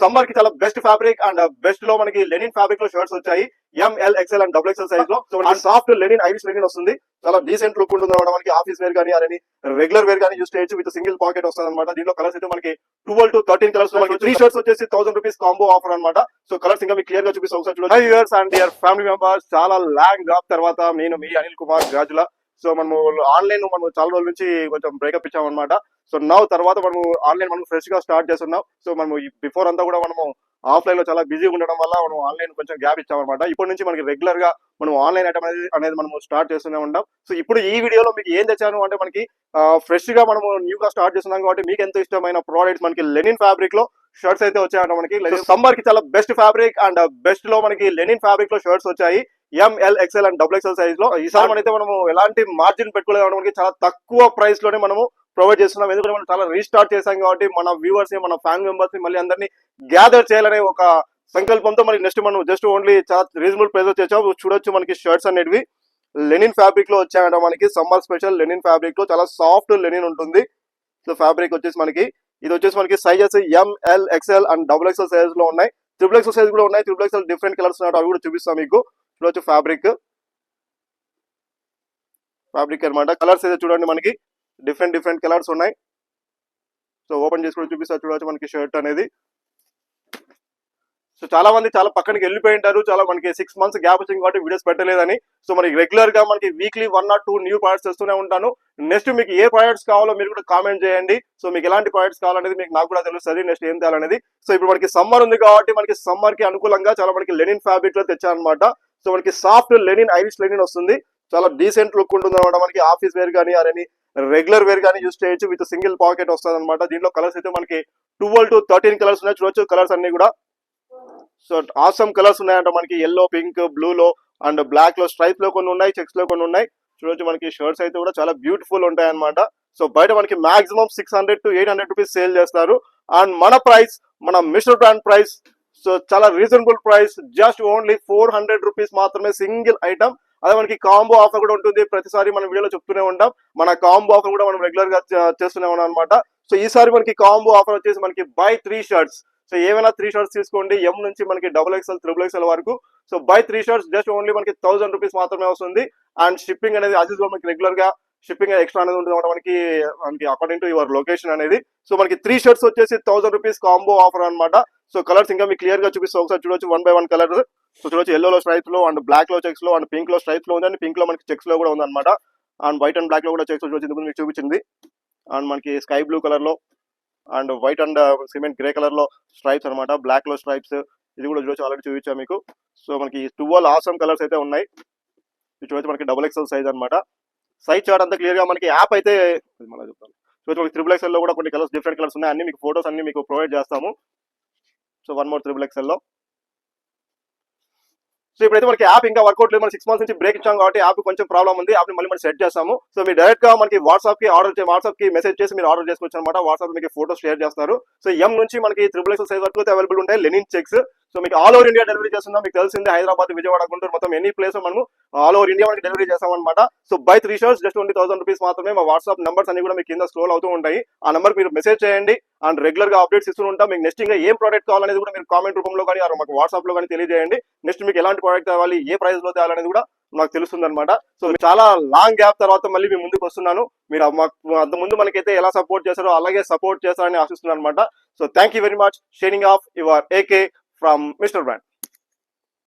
సమ్మర్కి చాలా best fabric and బెస్ట్లో మనకి లెనిన్ ఫ్యాబ్రిక్లో షర్ట్స్ వచ్చాయి. M L XL and double XL సైజ్లో. So soft linen Irish linen వస్తుంది. చాలా డీసెంట్ లుక్ ఉంటుంది అన్నమాట మనకి. ఆఫీస్ వేర్ కానీ అని రెగ్యులర్ వేర్ కానీ యూస్ చేయొచ్చు. విత్ సింగిల్ పాకెట్ వస్తుంది అనమాట దీంట్లో కలర్స్ అయితే మనకి ట్వెల్వ్ టు థర్టీన్ కలర్స్ మనకి త్రీ షర్ట్స్ వచ్చేసి థౌసండ్ రూపీస్ కాంబో ఆఫర్ అనమాట సో కలర్స్ ఇంకా మీకు క్లియర్గా చూపిస్తాం ఒకసారి చూడండి. Years and year family members చాలా లాంగ్ జాబ్ తర్వాత నేను మీ అనిల్ కుమార్ గాజుల. సో మనము ఆన్లైన్ మనం చాలా రోజుల నుంచి కొంచెం బ్రేకప్ ఇచ్చామన్నమాట. సో నవ్ తర్వాత మనము ఆన్లైన్ మనం ఫ్రెష్గా స్టార్ట్ చేస్తున్నాం. సో మనము బిఫోర్ అంతా కూడా మనము ఆఫ్లైన్లో చాలా బిజీగా ఉండడం వల్ల మనం ఆన్లైన్ కొంచెం గ్యాప్ ఇచ్చామన్నమాట. ఇప్పటి నుంచి మనకి రెగ్యులర్గా మనం ఆన్లైన్ ఐటమ్ అనేది అనేది మనం స్టార్ట్ చేస్తూనే ఉంటాం. సో ఇప్పుడు ఈ వీడియోలో మీకు ఏం తెచ్చాను అంటే మనకి ఫ్రెష్గా మనము న్యూ గా స్టార్ట్ చేస్తున్నాం కాబట్టి మీకు ఎంతో ఇష్టమైన ప్రోడక్ట్స్ మనకి లెనిన్ ఫ్యాబ్రిక్లో షర్ట్స్ అయితే వచ్చాయంట మనకి. సమ్మర్కి చాలా బెస్ట్ ఫ్యాబ్రిక్ అండ్ బెస్ట్లో మనకి లెనిన్ ఫ్యాబ్రిక్లో షర్ట్స్ వచ్చాయి. M L XL and double XL సైజ్లో. ఈసారి మనైతే మనము ఎలాంటి మార్జిన్ పెట్టుకోలేదు మనకి చాలా తక్కువ ప్రైస్లోనే మనము ప్రొవైడ్ చేస్తున్నాం. ఎందుకంటే మనం చాలా రీస్టార్ట్ చేశాం కాబట్టి మన వ్యూవర్స్ మన ఫ్యాన్ మెంబర్స్ మళ్ళీ అందరినీ గ్యాదర్ చేయాలనే ఒక సంకల్పంతో మరి నెక్స్ట్ మనం జస్ట్ ఓన్లీ చాలా రీజనబుల్ ప్రైస్ వచ్చేసాం చూడొచ్చు మనకి షర్ట్స్ అనేటివి. లెనిన్ ఫ్యాబ్రిక్లో వచ్చాయంట మనకి. సమ్మర్ స్పెషల్ లెనిన్ ఫ్యాబ్రిక్లో చాలా సాఫ్ట్ లెనిన్ ఉంటుంది. సో ఫ్యాబ్రిక్ వచ్చేసి మనకి. ఇది వచ్చేసి మనకి sizes M L XL and double XL సైజ్లో ఉన్నాయి. త్రిబుల్ ఎక్స్ఎల్ సైజ్ కూడా ఉన్నాయి. త్రిబుల్ ఎక్స్ఎల్ డిఫరెంట్ కలర్స్ ఉన్నాయి అవి కూడా చూపిస్తాం మీకు. చూడొచ్చు ఫ్యాబ్రిక్ ఫ్యాబ్రిక్ అన్నమాట. కలర్స్ అయితే చూడండి మనకి. డిఫరెంట్ డిఫరెంట్ కలర్స్ ఉన్నాయి. సో ఓపెన్ చేసి కూడా చూపిస్తా. చూడవచ్చు మనకి షర్ట్ అనేది. సో చాలా మంది చాలా పక్కనకి వెళ్ళిపోయి ఉంటారు. చాలా మనకి సిక్స్ మంత్స్ గ్యాప్ వచ్చింది కాబట్టి వీడియోస్ పెట్టలేదని. సో మనకి రెగ్యులర్గా మనకి weekly one or two new products తెస్తూనే ఉంటాను. నెక్స్ట్ మీకు ఏ ప్రొడక్ట్స్ కావాలో మీరు కూడా కామెంట్ చేయండి. సో మీకు ఎలాంటి ప్రొడక్ట్స్ కావాలనేది మీకు నాకు కూడా తెలుస్తుంది. నెక్స్ట్ ఏం తేయాలనేది. సో ఇప్పుడు మనకి సమ్మర్ ఉంది కాబట్టి మనకి సమ్మర్కి అనుకూలంగా చాలా మనకి లెనిన్ ఫ్యాబ్రిక్లో తెచ్చానమాట సో మనకి సాఫ్ట్ లెనిన్ ఐరిష్ లెనిన్ వస్తుంది. చాలా డీసెంట్ లుక్ ఉంటుంది అనమాట మనకి. ఆఫీస్ వేర్ కానీ అరని రెగ్యులర్ వేర్ కానీ యూస్ చేయొచ్చు. విత్ సింగిల్ పాకెట్ వస్తుంది అనమాట. దీంట్లో కలర్స్ అయితే మనకి ట్వెల్వ్ టు థర్టీన్ కలర్స్ ఉన్నాయి. చూడొచ్చు కలర్స్ అన్ని కూడా. సో ఆసమ్ కలర్స్ ఉన్నాయంట మనకి. ఎల్లో పింక్ బ్లూ లో అండ్ బ్లాక్లో స్ట్రైప్లో కొన్ని ఉన్నాయి చెక్స్లో కొన్ని ఉన్నాయి. చూడొచ్చు మనకి షర్ట్స్ అయితే కూడా చాలా బ్యూటిఫుల్ ఉంటాయి అనమాట. సో బయట మనకి maximum six hundred to eight hundred rupees sale చేస్తారు. అండ్ మన ప్రైస్ మన మిషన్ బ్రాండ్ ప్రైస్ సో చాలా reasonable price just only four hundred rupees మాత్రమే సింగిల్ ఐటమ్ అదే మనకి కాంబో ఆఫర్ కూడా ఉంటుంది. ప్రతిసారి మన వీడియోలో చెప్తూనే ఉంటాం. మన కాంబో ఆఫర్ కూడా మనం రెగ్యులర్గా చేస్తూనే ఉన్నాం అనమాట సో ఈసారి మనకి కాంబో ఆఫర్ వచ్చేసి మనకి బై త్రీ షర్ట్స్ సో ఏమైనా త్రీ షర్ట్స్ తీసుకోండి. ఎం నుంచి మనకి డబుల్ ఎక్స్ఎల్ త్రిబుల్ ఎక్స్ఎల్ వరకు. So buy three shirts just only మనకి థౌసండ్ రూపీస్ మాత్రమే వస్తుంది. అండ్ షిప్పింగ్ అనేది అసెస్ మనకి రెగ్యులర్గా షిప్పింగ్ ఎక్స్ట్రా అనేది ఉంటుంది. మనకి మనకి అకార్డింగ్ టు యువర్ లొకేషన్ అనేది. సో మనకి త్రీ షర్ట్స్ వచ్చేసి థౌసండ్ రూపీస్ కాంబో ఆఫర్ అన్నమాట. సో కలర్స్ ఇంకా మీకు క్లియర్గా చూపిస్తాం. ఒకసారి చూడొచ్చు one by one colour. So చూడొచ్చు ఎల్లో లో లో అండ్ బ్లాక్లో చెక్స్లో అండ్ పింక్లో స్ట్రైప్లో ఉంది అండ్ పింక్లో మనకి చెక్స్లో కూడా ఉంది అనమాట అండ్ వైట్ అండ్ బ్లాక్లో కూడా చెక్స్ చూడొచ్చు. మీకు చూపించింది. అండ్ మనకి స్కై బ్లూ కలర్లో and white and cement grey కలర్లో స్ట్రైప్స్ అన్నమాట. బ్లాక్లో స్ట్రైప్స్ ఇది కూడా చూడొచ్చు. ఆల్రెడీ చూపించా మీకు. సో మనకి టువల్ ఆసమ్ కలర్స్ అయితే ఉన్నాయి. ఇది చూడొచ్చు. మనకి డబుల్ ఎక్స్ఎల్ సైజ్ అన్నమాట. సైజ్ చార్ట్ అంతా క్లియర్గా మనకి యాప్ అయితే మళ్ళీ చెప్తాను సో మనకి త్రిబుల్ ఎక్స్ఎల్లో కూడా కొన్ని కలర్స్ డిఫరెంట్ కలర్స్ ఉన్నాయి. అన్ని మీకు ఫోటోస్ అన్ని మీకు ప్రొవైడ్ చేస్తాము. సో వన్ మోర్ త్రిబుల్ ఎక్స్ఎల్లో సో ఇప్పుడైతే మనకి యాప్ ఇంకా వర్కౌట్ లేదు. మన సిక్స్ మంత్స్ నుంచి బ్రేక్ ఇచ్చాం కాబట్టి యాప్ కొంచెం ప్రాబ్లం ఉంది. యాప్ని మళ్ళీ మనం సెట్ చేస్తాము. సో మీరు డైరెక్ట్గా మనకి వాట్సాప్కి ఆర్డర్ వాట్సాప్కి మెసేజ్ చేసి మీరు ఆర్డర్ చేసుకోవచ్చు అనమాట వాట్సాప్ మీకు ఫోటోస్ షేర్ చేస్తారు. సో ఎం నుంచి మనకి త్రిబుల్ ఎక్స్ సైజ్ వరకు అవైలబుల్ ఉంటాయి. లెనిన్ చెక్స్ సో మీకు ఆల్ ఓవర్ ఇండియా డెలివరీ చేస్తున్నాం మీకు తెలిసింది హైదరాబాద్ విజయవాడ గుంటూరు మొత్తం ఎన్ని ప్లేస్ మనము ఆల్ ఓవర్ ఇండియా మనకి డెలివరీ చేస్తాం అనమాట so buy three shirts just only thousand rupees మాత్రమే మా వాట్సాప్ నెంబర్స్ అన్ని కూడా మీకు కింద స్క్రోల్ అవుతూ ఉంటాయి. ఆ నెంబర్ మీరు మెసేజ్ చేయండి అండ్ రెగ్యులర్గా అప్డేట్స్ ఇస్తూ ఉంటాం. మీకు నెక్స్ట్ ఇంకా ఏం ప్రోడక్ట్ కావాలనేది కూడా మీరు కామెంట్ రూపంలో కానీ మాకు వాట్సాప్లో కానీ తెలియజేయండి. నెక్స్ట్ మీకు ఎలాంటి ప్రోడక్ట్ కావాలి ఏ ప్రైస్లో తేవాలనేది కూడా నాకు తెలుస్తుంది అనమాట సో చాలా లాంగ్ గ్యాప్ తర్వాత మళ్ళీ మీ ముందుకు వస్తున్నాను. మీరు మాకు అంత ముందు మనకైతే ఎలా సపోర్ట్ చేస్తారో అలాగే సపోర్ట్ చేస్తారని ఆశిస్తున్నాను అనమాట so thank you very much sharing of your A K from Mr. Ren.